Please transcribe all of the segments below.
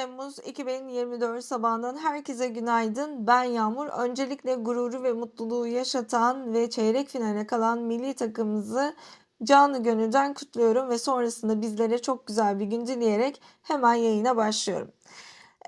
13 Temmuz 2024 sabahından herkese günaydın. Ben Yağmur. Öncelikle gururu ve mutluluğu yaşatan ve çeyrek finale kalan milli takımımızı canı gönülden kutluyorum ve sonrasında bizlere çok güzel bir gün dileyerek hemen yayına başlıyorum.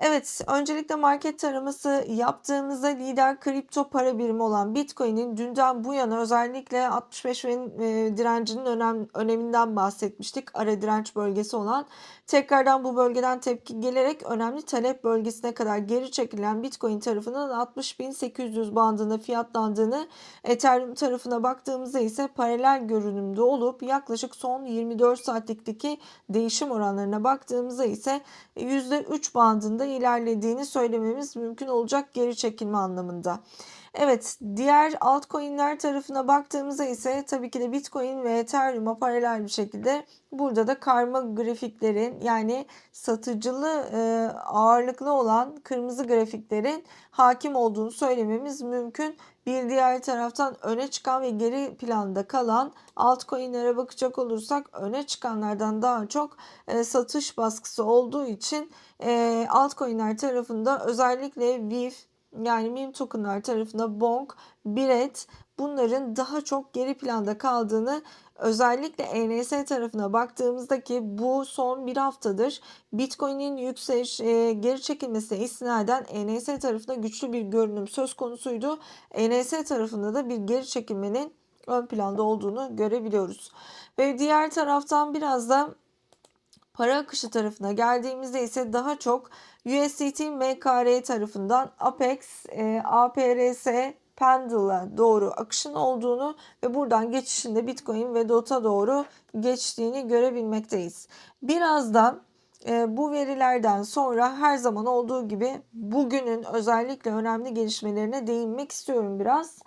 Evet, öncelikle market taraması yaptığımızda lider kripto para birimi olan Bitcoin'in dünden bu yana özellikle 65 bin e, direncinin önem, öneminden bahsetmiştik. Ara direnç bölgesi olan. Tekrardan bu bölgeden tepki gelerek önemli talep bölgesine kadar geri çekilen Bitcoin tarafının 60.800 bandında fiyatlandığını, Ethereum tarafına baktığımızda ise paralel görünümde olup yaklaşık son 24 saatlikteki değişim oranlarına baktığımızda ise %3 bandında ilerlediğini söylememiz mümkün olacak geri çekilme anlamında. Evet, diğer altcoin'ler tarafına baktığımızda ise tabii ki de Bitcoin ve Ethereum'a paralel bir şekilde burada da karma grafiklerin yani satıcılı e, ağırlıklı olan kırmızı grafiklerin hakim olduğunu söylememiz mümkün. Bir diğer taraftan öne çıkan ve geri planda kalan altcoin'lere bakacak olursak öne çıkanlardan daha çok e, satış baskısı olduğu için e, altcoin'ler tarafında özellikle VIF yani meme tokenlar tarafında Bonk, Biret bunların daha çok geri planda kaldığını özellikle ENS tarafına baktığımızda ki bu son bir haftadır Bitcoin'in yükseliş e, geri çekilmesine istinaden ENS tarafında güçlü bir görünüm söz konusuydu. ENS tarafında da bir geri çekilmenin ön planda olduğunu görebiliyoruz. Ve diğer taraftan biraz da para akışı tarafına geldiğimizde ise daha çok USDT MKR tarafından Apex, e, APRS, Pendle'a doğru akışın olduğunu ve buradan geçişinde Bitcoin ve DOT'a doğru geçtiğini görebilmekteyiz. Birazdan e, bu verilerden sonra her zaman olduğu gibi bugünün özellikle önemli gelişmelerine değinmek istiyorum biraz.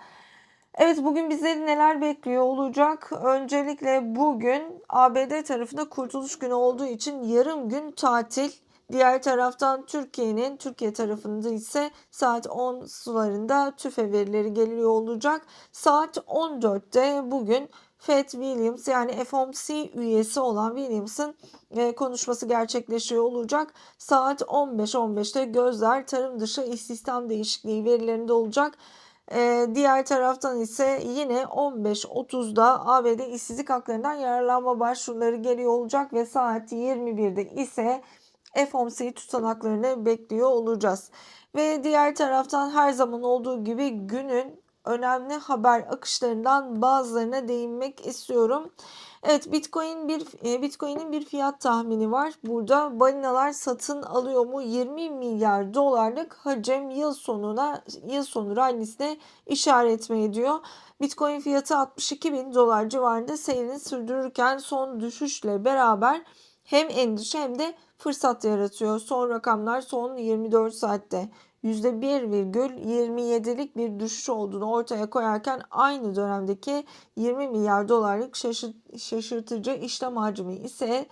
Evet bugün bizleri neler bekliyor olacak? Öncelikle bugün ABD tarafında kurtuluş günü olduğu için yarım gün tatil. Diğer taraftan Türkiye'nin Türkiye tarafında ise saat 10 sularında tüfe verileri geliyor olacak. Saat 14'te bugün Fed Williams yani FOMC üyesi olan Williams'ın e, konuşması gerçekleşiyor olacak. Saat 15.15'te gözler tarım dışı istihdam değişikliği verilerinde olacak. Ee, diğer taraftan ise yine 15.30'da ABD işsizlik haklarından yararlanma başvuruları geliyor olacak ve saat 21'de ise FOMC tutanaklarını bekliyor olacağız. Ve diğer taraftan her zaman olduğu gibi günün önemli haber akışlarından bazılarına değinmek istiyorum. Evet Bitcoin bir e, Bitcoin'in bir fiyat tahmini var. Burada balinalar satın alıyor mu? 20 milyar dolarlık hacim yıl sonuna yıl sonu rallisine işaret mi ediyor? Bitcoin fiyatı 62 bin dolar civarında seyrini sürdürürken son düşüşle beraber hem endişe hem de fırsat yaratıyor. Son rakamlar son 24 saatte %1,27'lik bir düşüş olduğunu ortaya koyarken aynı dönemdeki 20 milyar dolarlık şaşırtıcı işlem hacmi ise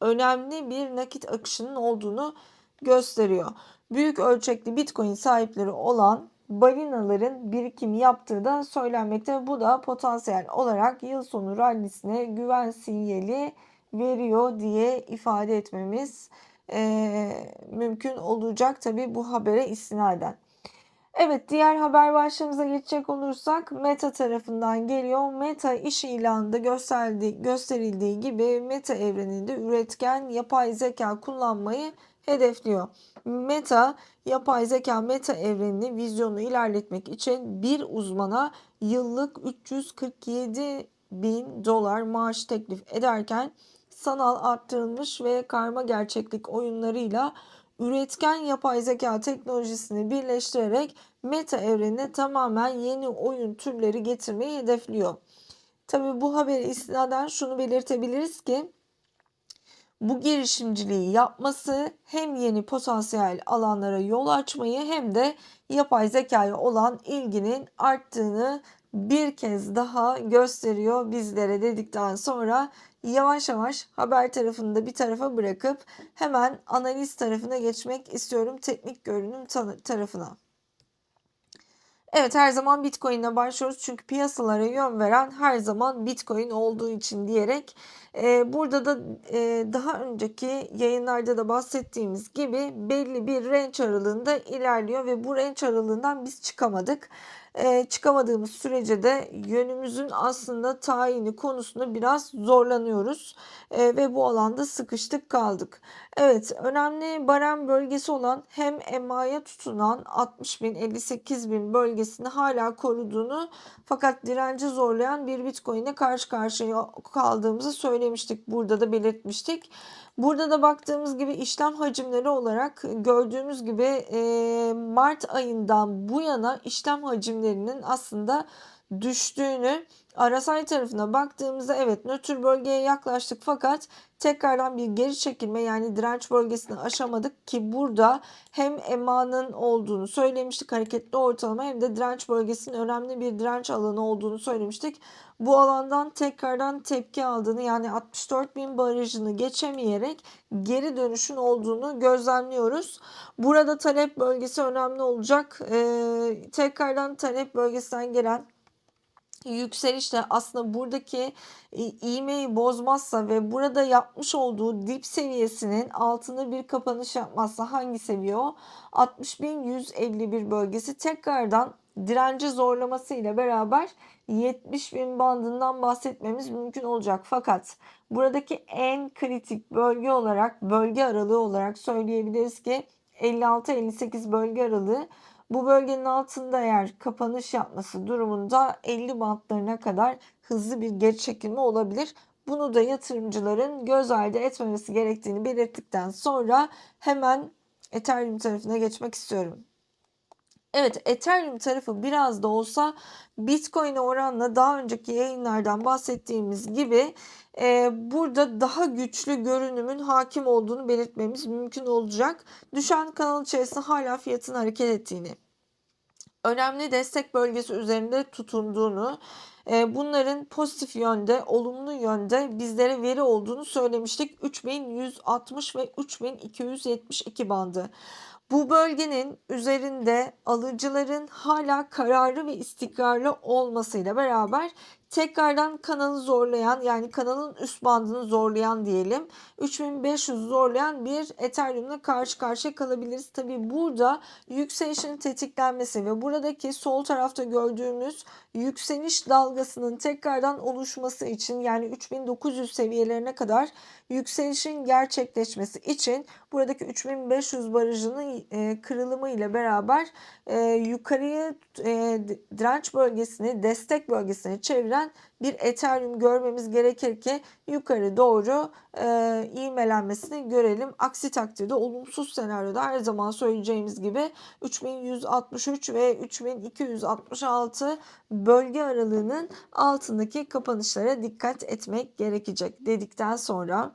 önemli bir nakit akışının olduğunu gösteriyor. Büyük ölçekli Bitcoin sahipleri olan balinaların birikim yaptığı da söylenmekte. Bu da potansiyel olarak yıl sonu rallisine güven sinyali veriyor diye ifade etmemiz e, mümkün olacak tabi bu habere istinaden. Evet diğer haber başlığımıza geçecek olursak Meta tarafından geliyor. Meta iş ilanında gösterdiği, gösterildiği gibi Meta evreninde üretken yapay zeka kullanmayı hedefliyor. Meta yapay zeka meta evrenini vizyonu ilerletmek için bir uzmana yıllık 347 bin dolar maaş teklif ederken sanal arttırılmış ve karma gerçeklik oyunlarıyla üretken yapay zeka teknolojisini birleştirerek meta evrenine tamamen yeni oyun türleri getirmeyi hedefliyor. Tabi bu haberi istinaden şunu belirtebiliriz ki bu girişimciliği yapması hem yeni potansiyel alanlara yol açmayı hem de yapay zekaya olan ilginin arttığını bir kez daha gösteriyor bizlere dedikten sonra yavaş yavaş haber tarafını da bir tarafa bırakıp hemen analiz tarafına geçmek istiyorum teknik görünüm tarafına. Evet her zaman Bitcoin ile başlıyoruz çünkü piyasalara yön veren her zaman Bitcoin olduğu için diyerek burada da e, daha önceki yayınlarda da bahsettiğimiz gibi belli bir range aralığında ilerliyor ve bu range aralığından biz çıkamadık. E, çıkamadığımız sürece de yönümüzün aslında tayini konusunda biraz zorlanıyoruz e, ve bu alanda sıkıştık kaldık. Evet önemli barem bölgesi olan hem EMA'ya tutunan 60 bin 58 bin bölgesini hala koruduğunu fakat direnci zorlayan bir Bitcoin'e karşı karşıya kaldığımızı söylemiştik. Burada da belirtmiştik. Burada da baktığımız gibi işlem hacimleri olarak gördüğümüz gibi e, Mart ayından bu yana işlem hacimlerinin aslında düştüğünü RSI tarafına baktığımızda evet nötr bölgeye yaklaştık fakat tekrardan bir geri çekilme yani direnç bölgesini aşamadık ki burada hem EMA'nın olduğunu söylemiştik hareketli ortalama hem de direnç bölgesinin önemli bir direnç alanı olduğunu söylemiştik. Bu alandan tekrardan tepki aldığını yani 64 bin barajını geçemeyerek geri dönüşün olduğunu gözlemliyoruz. Burada talep bölgesi önemli olacak. Ee, tekrardan talep bölgesinden gelen yükseliş de aslında buradaki iğmeyi bozmazsa ve burada yapmış olduğu dip seviyesinin altında bir kapanış yapmazsa hangi seviye o? 60.151 bölgesi tekrardan direnci zorlaması ile beraber 70.000 bandından bahsetmemiz mümkün olacak. Fakat buradaki en kritik bölge olarak bölge aralığı olarak söyleyebiliriz ki 56-58 bölge aralığı bu bölgenin altında eğer kapanış yapması durumunda 50 bantlarına kadar hızlı bir geri çekilme olabilir. Bunu da yatırımcıların göz ardı etmemesi gerektiğini belirttikten sonra hemen Ethereum tarafına geçmek istiyorum. Evet Ethereum tarafı biraz da olsa Bitcoin'e oranla daha önceki yayınlardan bahsettiğimiz gibi e, burada daha güçlü görünümün hakim olduğunu belirtmemiz mümkün olacak. Düşen kanal içerisinde hala fiyatın hareket ettiğini, önemli destek bölgesi üzerinde tutunduğunu, e, bunların pozitif yönde, olumlu yönde bizlere veri olduğunu söylemiştik. 3160 ve 3272 bandı. Bu bölgenin üzerinde alıcıların hala kararlı ve istikrarlı olmasıyla beraber tekrardan kanalı zorlayan yani kanalın üst bandını zorlayan diyelim 3500 zorlayan bir Ethereum'la karşı karşıya kalabiliriz. Tabi burada yükselişin tetiklenmesi ve buradaki sol tarafta gördüğümüz yükseliş dalgasının tekrardan oluşması için yani 3900 seviyelerine kadar yükselişin gerçekleşmesi için buradaki 3500 barajının e, kırılımı ile beraber e, yukarıya e, direnç bölgesini destek bölgesine çeviren bir Ethereum görmemiz gerekir ki yukarı doğru e, ivmelenmesini görelim. Aksi takdirde olumsuz senaryoda her zaman söyleyeceğimiz gibi 3163 ve 3266 bölge aralığının altındaki kapanışlara dikkat etmek gerekecek dedikten sonra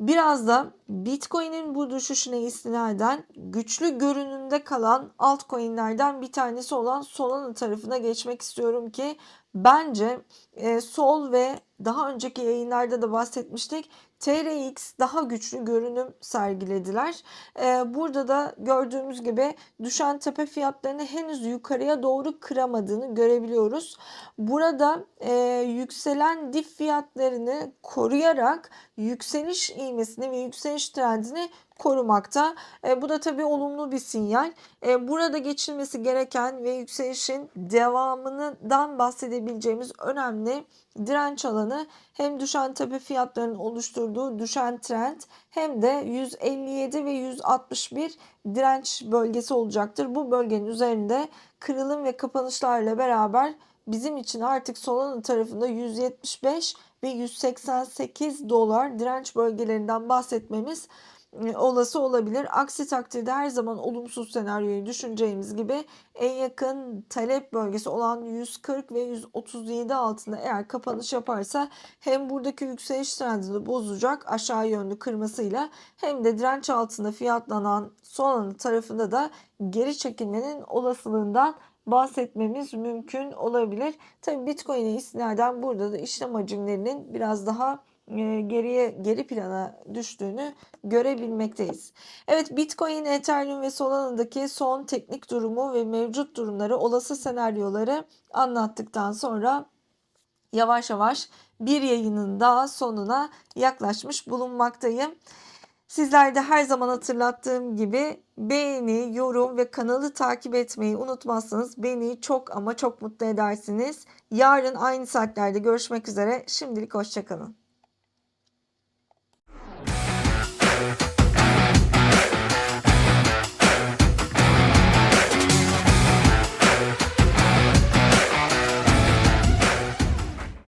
Biraz da Bitcoin'in bu düşüşüne istinaden güçlü görünümde kalan altcoin'lerden bir tanesi olan Solana tarafına geçmek istiyorum ki bence e, Sol ve daha önceki yayınlarda da bahsetmiştik. TRX daha güçlü görünüm sergilediler. Ee, burada da gördüğümüz gibi düşen tepe fiyatlarını henüz yukarıya doğru kıramadığını görebiliyoruz. Burada e, yükselen dip fiyatlarını koruyarak yükseliş ivmesini ve yükseliş trendini korumakta. E, bu da tabii olumlu bir sinyal. E, burada geçilmesi gereken ve yükselişin devamından bahsedebileceğimiz önemli direnç alanı hem düşen tepe fiyatlarının oluşturduğu düşen trend hem de 157 ve 161 direnç bölgesi olacaktır. Bu bölgenin üzerinde kırılım ve kapanışlarla beraber bizim için artık Solana tarafında 175 ve 188 dolar direnç bölgelerinden bahsetmemiz olası olabilir. Aksi takdirde her zaman olumsuz senaryoyu düşüneceğimiz gibi en yakın talep bölgesi olan 140 ve 137 altında eğer kapanış yaparsa hem buradaki yükseliş trendini bozacak aşağı yönlü kırmasıyla hem de direnç altında fiyatlanan Solana tarafında da geri çekilmenin olasılığından bahsetmemiz mümkün olabilir. Tabi Bitcoin'e istinaden burada da işlem hacimlerinin biraz daha geriye geri plana düştüğünü görebilmekteyiz. Evet Bitcoin, Ethereum ve Solana'daki son teknik durumu ve mevcut durumları, olası senaryoları anlattıktan sonra yavaş yavaş bir yayının daha sonuna yaklaşmış bulunmaktayım. Sizler de her zaman hatırlattığım gibi beğeni, yorum ve kanalı takip etmeyi unutmazsanız beni çok ama çok mutlu edersiniz. Yarın aynı saatlerde görüşmek üzere. Şimdilik hoşçakalın.